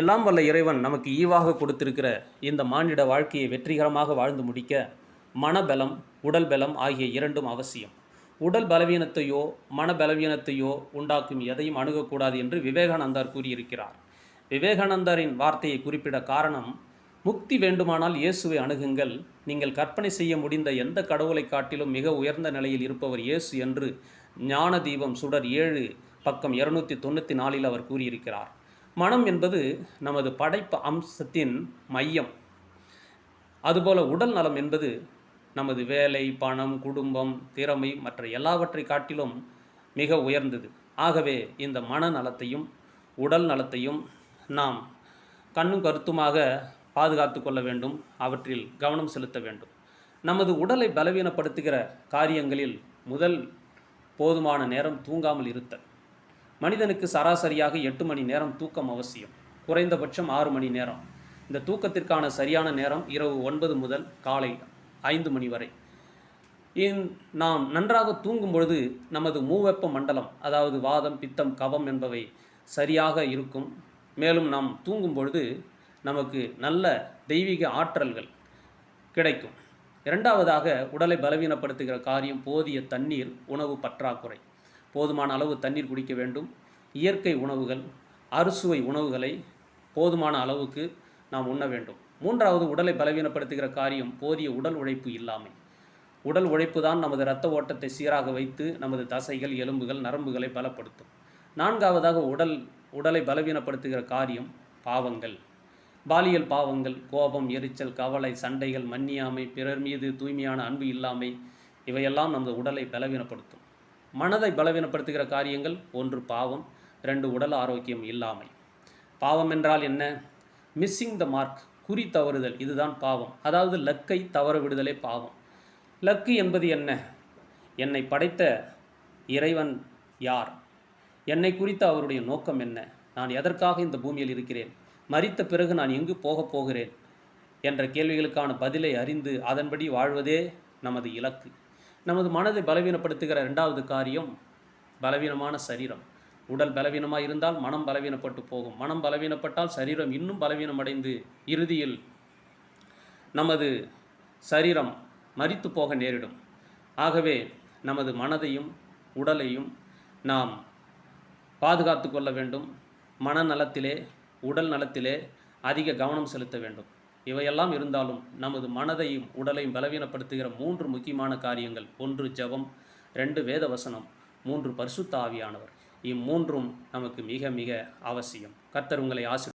எல்லாம் வல்ல இறைவன் நமக்கு ஈவாக கொடுத்திருக்கிற இந்த மானிட வாழ்க்கையை வெற்றிகரமாக வாழ்ந்து முடிக்க மனபலம் உடல் பலம் ஆகிய இரண்டும் அவசியம். உடல் பலவீனத்தையோ மன பலவீனத்தையோ உண்டாக்கும் எதையும் அணுகக்கூடாது என்று விவேகானந்தார் கூறியிருக்கிறார். விவேகானந்தரின் வார்த்தையை குறிப்பிட காரணம் முக்தி வேண்டுமானால் இயேசுவை அணுகுங்கள். நீங்கள் கற்பனை செய்ய முடிந்த எந்த கடவுளை காட்டிலும் மிக உயர்ந்த நிலையில் இருப்பவர் இயேசு என்று ஞான தீபம் சுடர் ஏழு பக்கம் இருநூத்தி தொண்ணூற்றி நாலில் அவர் கூறியிருக்கிறார். மனம் என்பது நமது படைப்பு அம்சத்தின் மையம். அதுபோல உடல் நலம் என்பது நமது வேலை பணம் குடும்பம் திறமை மற்ற எல்லாவற்றை காட்டிலும் மிக உயர்ந்தது. ஆகவே இந்த மனநலத்தையும் உடல் நலத்தையும் நாம் கண்ணும் கருத்துமாக பாதுகாத்து கொள்ள வேண்டும். அவற்றில் கவனம் செலுத்த வேண்டும். நமது உடலை பலவீனப்படுத்துகிற காரியங்களில் முதல் போதுமான நேரம் தூங்காமல் இருத்தல். மனிதனுக்கு சராசரியாக எட்டு மணி நேரம் தூக்கம் அவசியம். குறைந்தபட்சம் ஆறு மணி நேரம். இந்த தூக்கத்திற்கான சரியான நேரம் இரவு ஒன்பது முதல் காலை ஐந்து மணி வரை. இன் நாம் நன்றாக தூங்கும் பொழுது நமது மூவெப்ப மண்டலம் அதாவது வாதம் பித்தம் கவம் என்பவை சரியாக இருக்கும். மேலும் நாம் தூங்கும் பொழுது நமக்கு நல்ல தெய்வீக ஆற்றல்கள் கிடைக்கும். இரண்டாவதாக உடலை பலவீனப்படுத்துகிற காரியம் போதிய தண்ணீர் உணவு பற்றாக்குறை. போதுமான அளவு தண்ணீர் குடிக்க வேண்டும். இயற்கை உணவுகள் அறுசுவை உணவுகளை போதுமான அளவுக்கு நாம் உண்ண வேண்டும். மூன்றாவது உடலை பலவீனப்படுத்துகிற காரியம் போதிய உடல் உழைப்பு இல்லாமை. உடல் உழைப்பு தான் நமது இரத்த ஓட்டத்தை சீராக வைத்து நமது தசைகள் எலும்புகள் நரம்புகளை பலப்படுத்தும். நான்காவதாக உடல் உடலை பலவீனப்படுத்துகிற காரியம் பாவங்கள். பாலியல் பாவங்கள் கோபம் எரிச்சல் கவலை சண்டைகள் மன்னியாமை பிறர் மீது தூய்மையான அன்பு இல்லாமை இவையெல்லாம் நமது உடலை பலவீனப்படுத்தும். மனதை பலவீனப்படுத்துகிற காரியங்கள் ஒன்று பாவம். ரெண்டு உடல் ஆரோக்கியம் இல்லாமை. பாவம் என்றால் என்ன? மிஸ்ஸிங் த மார்க் குறி தவறுதல் இதுதான் பாவம். அதாவது லக்கை தவற விடுதலே பாவம். லக்கு என்பது என்ன? என்னை படைத்த இறைவன் யார்? என்னை குறித்த அவருடைய நோக்கம் என்ன? நான் எதற்காக இந்த பூமியில் இருக்கிறேன்? மறித்த பிறகு நான் எங்கு போகப் போகிறேன்? என்ற கேள்விகளுக்கான பதிலை அறிந்து அதன்படி வாழ்வதே நமது இலக்கு. நமது மனதை பலவீனப்படுத்துகிற இரண்டாவது காரியம் பலவீனமான சரீரம். உடல் பலவீனமாக இருந்தால் மனம் பலவீனப்பட்டு போகும். மனம் பலவீனப்பட்டால் சரீரம் இன்னும் பலவீனமடைந்து இறுதியில் நமது சரீரம் மறித்து போக நேரிடும். ஆகவே நமது மனதையும் உடலையும் நாம் பாதுகாத்து கொள்ள வேண்டும். மனநலத்திலே உடல் நலத்திலே அதிக கவனம் செலுத்த வேண்டும். இவையெல்லாம் இருந்தாலும் நமது மனதையும் உடலையும் பலவீனப்படுத்துகிற மூன்று முக்கியமான காரியங்கள். ஒன்று ஜெபம் ரெண்டு வேத வசனம் மூன்று பரிசுத்த ஆவியானவர். இம்மூன்றும் நமக்கு மிக மிக அவசியம். கர்த்தர் உங்களை ஆசி